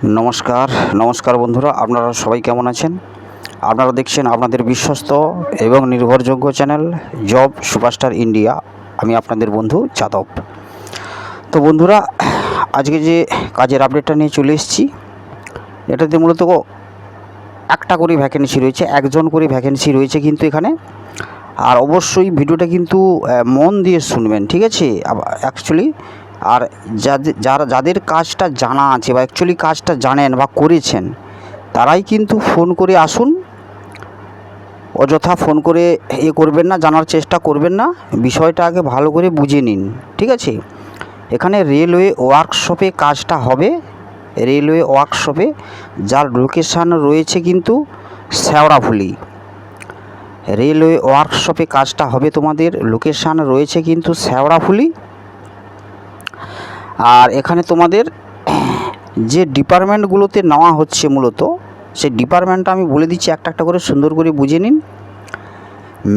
নমস্কার নমস্কার বন্ধুরা, আপনারা সবাই কেমন আছেন? আপনারা দেখছেন আপনাদের বিশ্বস্ত এবং নির্ভরযোগ্য চ্যানেল জব সুপারস্টার ইন্ডিয়া। আমি আপনাদের বন্ধু যাদব। তো বন্ধুরা, আজকে যে কাজের আপডেটটা নিয়ে চলে এসেছি, এটাতে মূলত একটা করে ভ্যাকেন্সি রয়েছে, একজন করে ভ্যাকেন্সি রয়েছে কিন্তু এখানে। আর অবশ্যই ভিডিওটা কিন্তু মন দিয়ে শুনবেন, ঠিক আছে? অ্যাকচুয়ালি আর যাদের যারা, যাদের কাজটা জানা আছে বা অ্যাকচুয়ালি কাজটা জানেন বা করেছেন, তারাই কিন্তু ফোন করে আসুন। অযথা ফোন করে এ করবেন না, জানার চেষ্টা করবেন না। বিষয়টা আগে ভালো করে বুঝে নিন, ঠিক আছে? এখানে রেলওয়ে ওয়ার্কশপে কাজটা হবে। রেলওয়ে ওয়ার্কশপে যার লোকেশান রয়েছে কিন্তু শেওড়াফুলি রেলওয়ে ওয়ার্কশপে কাজটা হবে তোমাদের, লোকেশান রয়েছে কিন্তু শেওড়াফুলি আর এখানে তোমাদের যে ডিপার্টমেন্টগুলোতে নেওয়া হচ্ছে মূলত, সেই ডিপার্টমেন্টটা আমি বলে দিচ্ছি একটা একটা করে সুন্দর করে বুঝে নিন।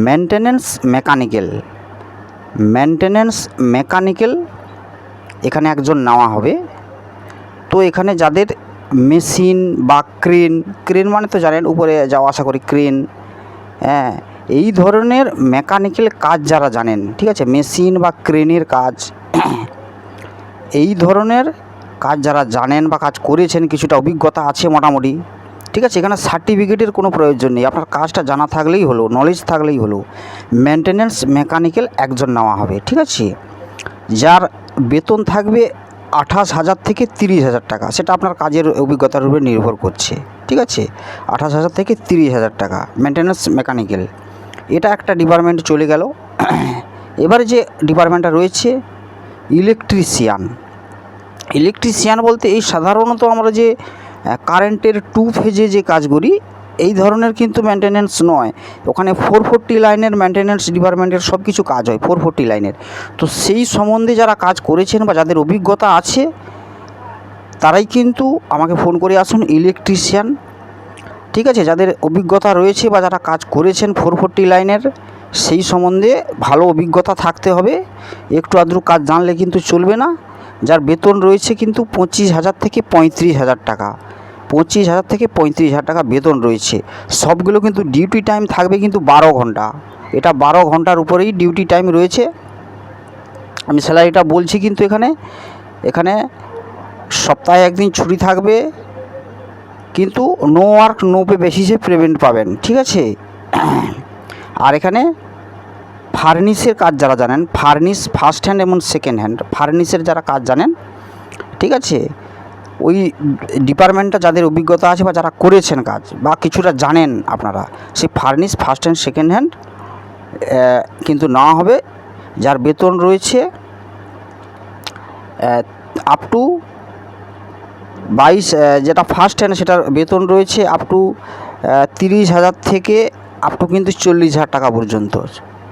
মেনটেনেন্স মেকানিক্যাল মেনটেনেন্স মেকানিক্যাল এখানে একজন নেওয়া হবে। তো এখানে যাদের মেশিন বা ক্রেন ক্রেন মানে তো জানেন উপরে যাওয়া আসা করি ক্রেন হ্যাঁ এই ধরনের মেকানিক্যাল কাজ যারা জানেন, ঠিক আছে, মেশিন বা ক্রেনের কাজ এই ধরনের কাজ যারা জানেন বা কাজ করেছেন, কিছুটা অভিজ্ঞতা আছে মোটামুটি। ঠিক আছে, এখানে সার্টিফিকেটের কোনো প্রয়োজন নেই। আপনার কাজটা জানা থাকলেই হলো নলেজ থাকলেই হলো মেনটেনেন্স মেকানিক্যাল একজন নেওয়া হবে, ঠিক আছে? যার বেতন থাকবে আঠাশ হাজার থেকে তিরিশ হাজার টাকা, সেটা আপনার কাজের অভিজ্ঞতার উপরে নির্ভর করছে, ঠিক আছে? আঠাশ হাজার থেকে তিরিশ হাজার টাকা মেনটেনেন্স মেকানিক্যাল এটা একটা ডিপার্টমেন্ট চলে গেল। এবারে যে ডিপার্টমেন্টটা রয়েছে ইলেকট্রিশিয়ান ইলেকট্রিশিয়ান বলতে এই সাধারণত আমরা যে কারেন্টের টু ফেজে যে কাজ করি, এই ধরনের কিন্তু মেনটেনেন্স নয়। ওখানে ফোর ফোরটি লাইনের মেনটেনেন্স ডিপার্টমেন্টের সব কিছু কাজ হয় ফোর ফোরটি লাইনের। তো সেই সম্বন্ধে যারা কাজ করেছেন বা যাদের অভিজ্ঞতা আছে, তারাই কিন্তু আমাকে ফোন করে আসুন, ইলেকট্রিশিয়ান। ঠিক আছে? যাদের অভিজ্ঞতা রয়েছে বা যারা কাজ করেছেন ফোর ফোরটি লাইনের, সেই সম্বন্ধে ভালো অভিজ্ঞতা থাকতে হবে। একটু আধটু কাজ জানলে কিন্তু চলবে না। যার বেতন রয়েছে কিন্তু পঁচিশ হাজার থেকে পঁয়ত্রিশ হাজার টাকা। পঁচিশ হাজার থেকে পঁয়ত্রিশ হাজার টাকা বেতন রয়েছে। সবগুলো কিন্তু ডিউটি টাইম থাকবে কিন্তু বারো ঘণ্টা। এটা বারো ঘণ্টার উপরেই ডিউটি টাইম রয়েছে। আমি স্যালারিটা বলছি কিন্তু এখানে। এখানে সপ্তাহে একদিন ছুটি থাকবে। কিন্তু নো ওয়ার্ক নো পে বেসিসে পেমেন্ট পাবেন। ঠিক আছে? আর এখানে ফার্নিসের কাজ যারা জানেন ফার্নিস ফার্স্ট হ্যান্ড এবং সেকেন্ড হ্যান্ড ফার্নিসের যারা কাজ জানেন, ঠিক আছে? ওই ডিপার্টমেন্টটা যাদের অভিজ্ঞতা আছে বা যারা করেছেন কাজ বা কিছুটা জানেন আপনারা, সেই furnace first hand second hand কিন্তু নেওয়া হবে। যার বেতন রয়েছে আপ টু বাইশ যেটা ফার্স্ট হ্যান্ড সেটার বেতন রয়েছে আপ টু তিরিশ হাজার থেকে আপ টু কিন্তু চল্লিশ হাজার টাকা পর্যন্ত।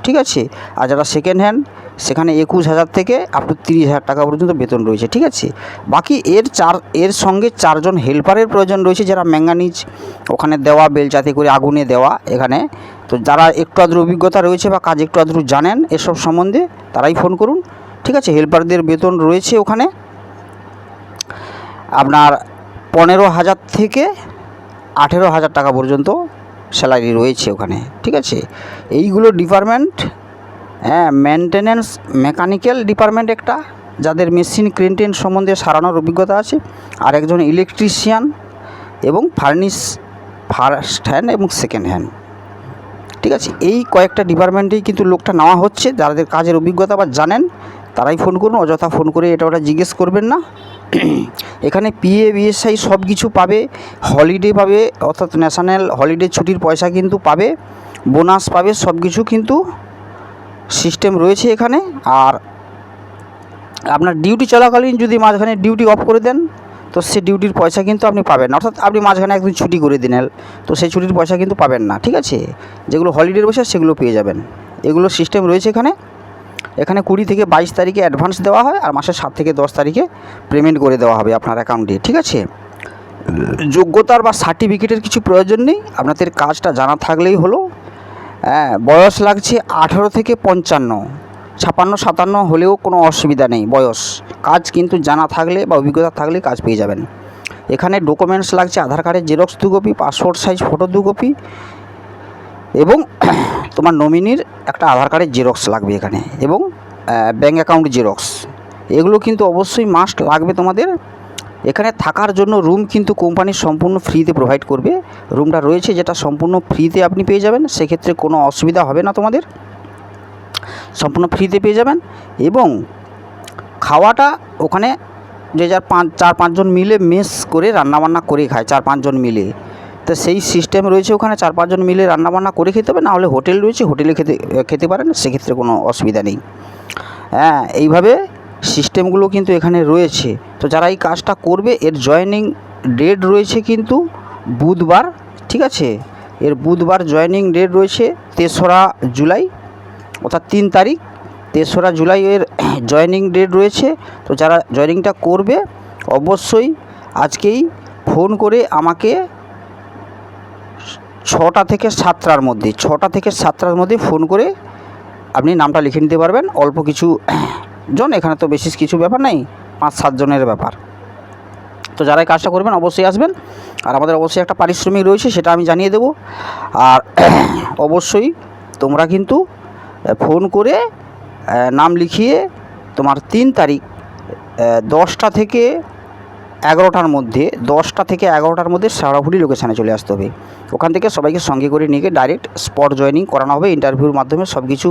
ঠিক আছে? আর যারা সেকেন্ড হ্যান্ড সেখানে একুশ হাজার থেকে আপ টু তিরিশ হাজার টাকা পর্যন্ত বেতন রয়েছে, ঠিক আছে? বাকি এর চার, এর সঙ্গে চারজন হেল্পারের প্রয়োজন রয়েছে, যারা ম্যাঙ্গানিজ ওখানে দেওয়া, বেলচাতে করে আগুনে দেওয়া এখানে। তো যারা একটু আধটু অভিজ্ঞতা রয়েছে বা কাজ একটু আধটু জানেন এসব সম্বন্ধে, তারাই ফোন করুন, ঠিক আছে? হেল্পারদের বেতন রয়েছে ওখানে। আপনার পনেরো হাজার থেকে আঠেরো হাজার টাকা পর্যন্ত স্যালারি রয়েছে ওখানে, ঠিক আছে? এইগুলো ডিপার্টমেন্ট হ্যাঁ মেনটেনেন্স মেকানিক্যাল ডিপার্টমেন্ট একটা, যাদের মেশিন ক্রেনটেন সম্বন্ধে সারানোর অভিজ্ঞতা আছে, আর একজন ইলেকট্রিশিয়ান এবং ফার্নিস ফার্স্ট হ্যান্ড এবং সেকেন্ড হ্যান্ড ঠিক আছে? এই কয়েকটা ডিপার্টমেন্টেই কিন্তু লোকটা নেওয়া হচ্ছে, যাদের কাজের অভিজ্ঞতা বা জানেন তারাই ফোন করুন, অযথা ফোন করে এটা ওটা জিজ্ঞেস করবেন না। এখানে পিএ বিএসআই সব কিছু পাবে। হলিডে পাবে, অর্থাৎ ন্যাশনাল হলিডে ছুটির পয়সা কিন্তু পাবে। বোনাস পাবে, সব কিছু কিন্তু সিস্টেম রয়েছে এখানে। আর আপনার ডিউটি চলাকালীন যদি মাঝখানে ডিউটি অফ করে দেন, তো সে ডিউটির পয়সা কিন্তু আপনি পাবেন না। অর্থাৎ আপনি মাঝখানে একদিন ছুটি করে দিন তো সেই ছুটির পয়সা কিন্তু পাবেন না, ঠিক আছে? যেগুলো হলিডের পয়সা, সেগুলো পেয়ে যাবেন। এগুলো সিস্টেম রয়েছে এখানে। এখানে কুড়ি থেকে বাইশ তারিখে অ্যাডভান্স দেওয়া হয় আর মাসের সাত থেকে দশ তারিখে পেমেন্ট করে দেওয়া হবে আপনার অ্যাকাউন্টে ঠিক আছে? যোগ্যতার বা সার্টিফিকেটের কিছু প্রয়োজন নেই, আপনাদের কাজটা জানা থাকলেই হলো। হ্যাঁ বয়স লাগছে আঠারো থেকে পঞ্চান্ন। ছাপান্ন, সাতান্ন হলেও কোনো অসুবিধা নেই, বয়স। কাজ কিন্তু জানা থাকলে বা অভিজ্ঞতা থাকলে কাজ পেয়ে যাবেন। এখানে ডকুমেন্টস লাগছে, আধার কার্ডের জেরক্স দু কপি পাসপোর্ট সাইজ ফটো দু কপি এবং তোমার নমিনির একটা আধার কার্ডের জেরক্স লাগবে এখানে এবং ব্যাঙ্ক অ্যাকাউন্ট জেরক্স এগুলো কিন্তু অবশ্যই মাস্ট লাগবে তোমাদের। এখানে থাকার জন্য রুম কিন্তু কোম্পানি সম্পূর্ণ ফ্রিতে প্রোভাইড করবে। রুমটা রয়েছে যেটা সম্পূর্ণ ফ্রিতে আপনি পেয়ে যাবেন, সেক্ষেত্রে কোনো অসুবিধা হবে না তোমাদের। সম্পূর্ণ ফ্রিতে পেয়ে যাবেন এবং খাওয়াটা ওখানে যে যার পাঁচ, চার, পাঁচজন মিলে মেস করে রান্নাবান্না করে খায়, চার, পাঁচজন মিলে। তো সেই সিস্টেম রয়েছে, ওখানে চার পাঁচজন মিলে রান্নাবান্না করে খেতে হবে না হলে হোটেল রয়েছে হোটেলে খেতে খেতে পারেন সেক্ষেত্রে কোনো অসুবিধা নেই। হ্যাঁ এইভাবে সিস্টেমগুলো কিন্তু এখানে রয়েছে। তো যারা এই কাজটা করবে, এর জয়েনিং ডেট রয়েছে কিন্তু বুধবার, ঠিক আছে? এর বুধবার জয়েনিং ডেট রয়েছে তেসরা জুলাই, অর্থাৎ তিন তারিখ, তেসরা জুলাই এর জয়েনিং ডেট রয়েছে। তো যারা জয়েনিংটা করবে, অবশ্যই আজকেই ফোন করে আমাকে ছটা থেকে সাতটার মধ্যে, ছটা থেকে সাতটার মধ্যে ফোন করে আপনি নামটা লিখে নিতে পারবেন। অল্প কিছু, জন, এখানে তো বিশেষ কিছু ব্যাপার নাই, পাঁচ সাতজনের ব্যাপার। তো যারা কাজটা করবেন, অবশ্যই আসবেন। আর আমাদের অবশ্যই একটা পারিশ্রমিক রয়েছে, সেটা আমি জানিয়ে দেবো। আর অবশ্যই তোমরা কিন্তু ফোন করে নাম লিখিয়ে তোমার তিন তারিখ দশটা থেকে এগারোটার মধ্যে, দশটা থেকে এগারোটার মধ্যে শেওড়াফুলি লোকেশানে চলে আসতে হবে। ওখান থেকে সবাইকে সঙ্গে করে নিয়ে গিয়ে ডাইরেক্ট স্পট জয়েনিং করানো হবে ইন্টারভিউর মাধ্যমে সব কিছু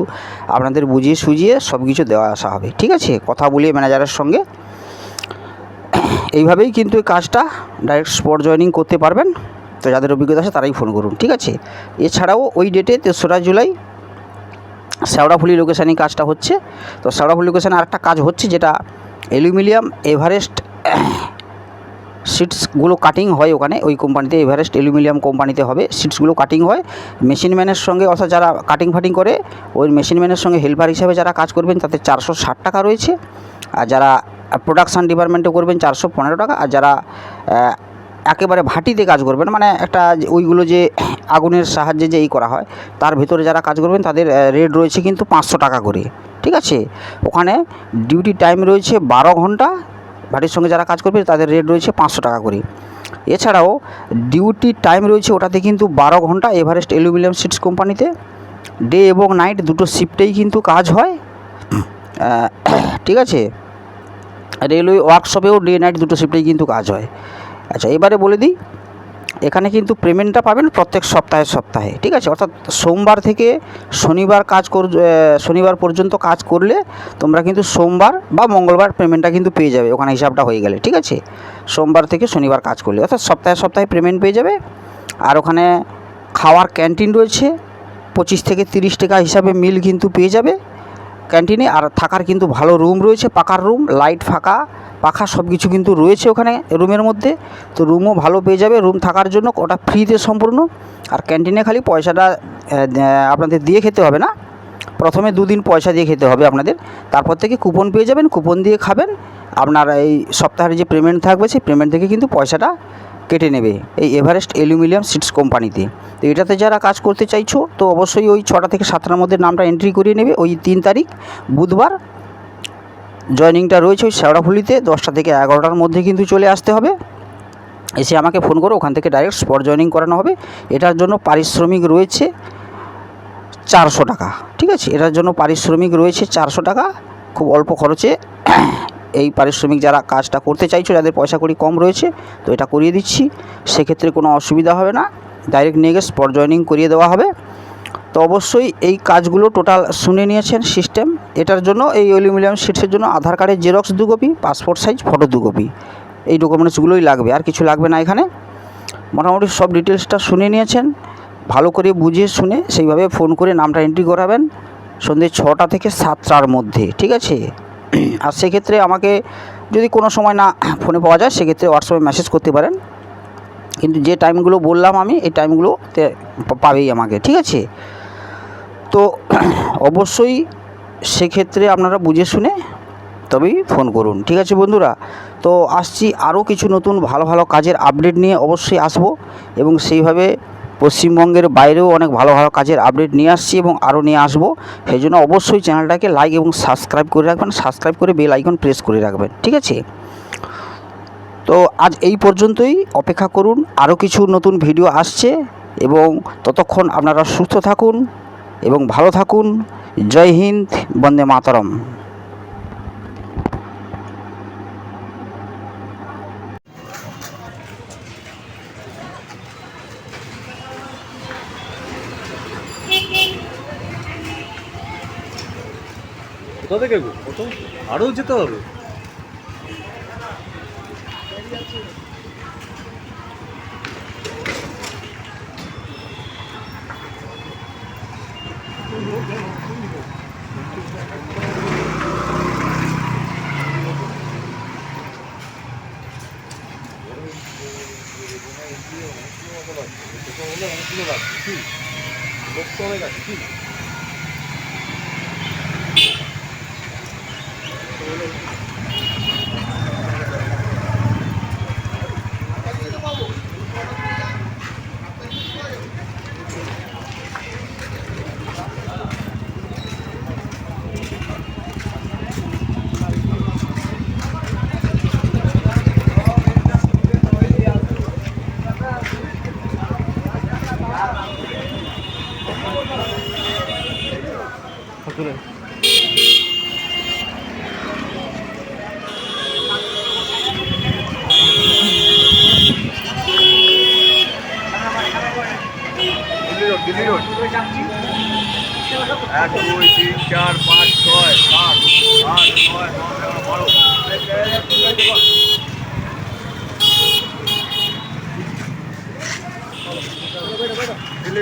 আপনাদের বুঝিয়ে সুঝিয়ে সব কিছু দেওয়া আসা হবে, ঠিক আছে? কথা বলিয়ে ম্যানেজারের সঙ্গে এইভাবেই কিন্তু এই কাজটা ডাইরেক্ট স্পট জয়েনিং করতে পারবেন। তো যাদের অভিজ্ঞতা আছে তারাই ফোন করুন, ঠিক আছে? এছাড়াও ওই ডেটে তেসরা জুলাই শেওড়াফুলি লোকেশানে কাজটা হচ্ছে। তো শেওড়াফুলি লোকেশানে আরেকটা কাজ হচ্ছে যেটা অ্যালুমিনিয়াম এভারেস্ট সিটসগুলো কাটিং হয় ওখানে, ওই কোম্পানিতে এভারেস্ট অ্যালুমিনিয়াম কোম্পানিতে হবে। সিটসগুলো কাটিং হয়। মেশিন ম্যানের সঙ্গে অর্থাৎ যারা কাটিং ফাটিং করে, ওই মেশিন ম্যানের সঙ্গে হেল্পার হিসাবে যারা কাজ করবেন, তাতে চারশো ষাট টাকা রয়েছে। আর যারা প্রোডাকশান ডিপার্টমেন্টে করবেন, চারশো পনেরো টাকা। আর যারা একেবারে ভাটিতে কাজ করবেন মানে একটা ওইগুলো যে, আগুনের সাহায্যে যে এই করা হয়, তার ভেতরে যারা কাজ করবেন, তাদের রেট রয়েছে কিন্তু পাঁচশো টাকা করে। ঠিক আছে? ওখানে ডিউটি টাইম রয়েছে বারো ঘণ্টা। ভাটির সঙ্গে যারা কাজ করবে তাদের রেট রয়েছে পাঁচশো টাকা করে। এছাড়াও ডিউটি টাইম রয়েছে ওটাতে কিন্তু বারো ঘণ্টা এভারেস্ট অ্যালুমিনিয়াম সিটস কোম্পানিতে। ডে এবং নাইট দুটো শিফটেই কিন্তু কাজ হয়। ঠিক আছে? রেলওয়ে ওয়ার্কশপেও ডে নাইট দুটো শিফটেই কিন্তু কাজ হয়। আচ্ছা এবারে বলে দিই এখানে কিন্তু পেমেন্টটা পাবেন প্রত্যেক সপ্তাহে সপ্তাহে, ঠিক আছে? অর্থাৎ সোমবার থেকে শনিবার কাজ কর শনিবার পর্যন্ত কাজ করলে তোমরা কিন্তু সোমবার বা মঙ্গলবার পেমেন্টটা কিন্তু পেয়ে যাবে, ওখানে হিসাবটা হয়ে গেলে, ঠিক আছে? সোমবার থেকে শনিবার কাজ করলে, অর্থাৎ সপ্তাহে সপ্তাহে পেমেন্ট পেয়ে যাবে। আর ওখানে খাওয়ার ক্যান্টিন রয়েছে, পঁচিশ থেকে তিরিশ টাকা হিসাবে মিল কিন্তু পেয়ে যাবে। ক্যান্টিনে আর থাকার কিন্তু ভালো রুম রয়েছে পাকার রুম লাইট ফাঁকা, পাখা সব কিছু কিন্তু রয়েছে ওখানে রুমের মধ্যে। তো রুমও ভালো পেয়ে যাবে রুম থাকার জন্য ওটা ফ্রিতে সম্পূর্ণ। আর ক্যান্টিনে খালি পয়সাটা আপনাদের দিয়ে খেতে হবে না। প্রথমে দুদিন পয়সা দিয়ে খেতে হবে আপনাদের। তারপর থেকে কুপন পেয়ে যাবেন কুপন দিয়ে খাবেন। আপনার এই সপ্তাহের যে পেমেন্ট থাকবে, সেই পেমেন্ট থেকে কিন্তু পয়সাটা কেটে নেবে। এই এভারেস্ট অ্যালুমিনিয়াম সিটস কোম্পানিতে তো এটাতে যারা কাজ করতে চাইছো, তো অবশ্যই ওই ছটা থেকে সাতটার মধ্যে নামটা এন্ট্রি করিয়ে নেবে। ওই তিন তারিখ, বুধবার জয়নিংটা রয়েছে ওই শেওড়াফুলিতে, দশটা থেকে এগারোটার মধ্যে কিন্তু চলে আসতে হবে। এসে আমাকে ফোন করো, ওখান থেকে ডাইরেক্ট স্পট জয়নিং করানো হবে। এটার জন্য পারিশ্রমিক রয়েছে চারশো টাকা, ঠিক আছে? এটার জন্য পারিশ্রমিক রয়েছে চারশো টাকা। খুব অল্প খরচে এই পারিশ্রমিক যারা কাজটা করতে চাইছো, যাদের পয়সা কড়ি কম রয়েছে, তো এটা করিয়ে দিচ্ছি। সেক্ষেত্রে কোনো অসুবিধা হবে না। ডাইরেক্ট নিয়ে গিয়ে স্পট জয়নিং করিয়ে দেওয়া হবে। তো অবশ্যই এই কাজগুলো টোটাল শুনে নিয়েছেন সিস্টেম এটার জন্য, এই অ্যালুমিনিয়াম শিটসের জন্য আধার কার্ডের জেরক্স দু কপি পাসপোর্ট সাইজ ফটো দু কপি এই ডকুমেন্টসগুলোই লাগবে, আর কিছু লাগবে না এখানে। মোটামুটি সব ডিটেলসটা শুনে নিয়েছেন। ভালো করে বুঝে শুনে সেইভাবে ফোন করে নামটা এন্ট্রি করাবেন। সন্ধ্যে ছটা থেকে সাতটার মধ্যে, ঠিক আছে? আর সেক্ষেত্রে আমাকে যদি কোনো সময় না ফোনে পাওয়া যায়, সেক্ষেত্রে হোয়াটসঅ্যাপে মেসেজ করতে পারেন। কিন্তু যে টাইমগুলো বললাম আমি, এই টাইমগুলোতে পাবেই আমাকে, ঠিক আছে? তো অবশ্যই সেক্ষেত্রে আপনারা বুঝে শুনে তবেই ফোন করুন, ঠিক আছে বন্ধুরা? তো আসছি আরও কিছু নতুন ভালো ভালো কাজের আপডেট নিয়ে অবশ্যই আসব এবং সেইভাবে পশ্চিমবঙ্গের বাইরেও অনেক ভালো ভালো কাজের আপডেট নিয়ে আসছি এবং আরও নিয়ে আসব। সেই জন্য অবশ্যই চ্যানেলটাকে লাইক এবং সাবস্ক্রাইব করে রাখবেন। সাবস্ক্রাইব করে বেল আইকন প্রেস করে রাখবেন, ঠিক আছে? তো আজ এই পর্যন্তই। অপেক্ষা করুন, আরও কিছু নতুন ভিডিও আসছে এবং ততক্ষণ আপনারা সুস্থ থাকুন এবং ভালো থাকুন। জয় হিন্দ, বন্দে মাতরম। কোথা থেকে গো কত আরও যেতে হবে লোক তো অনেক আছে কি Thank you. এক দুই তিন চার পাঁচ ছয় সাত আট নয় বারো। দিলে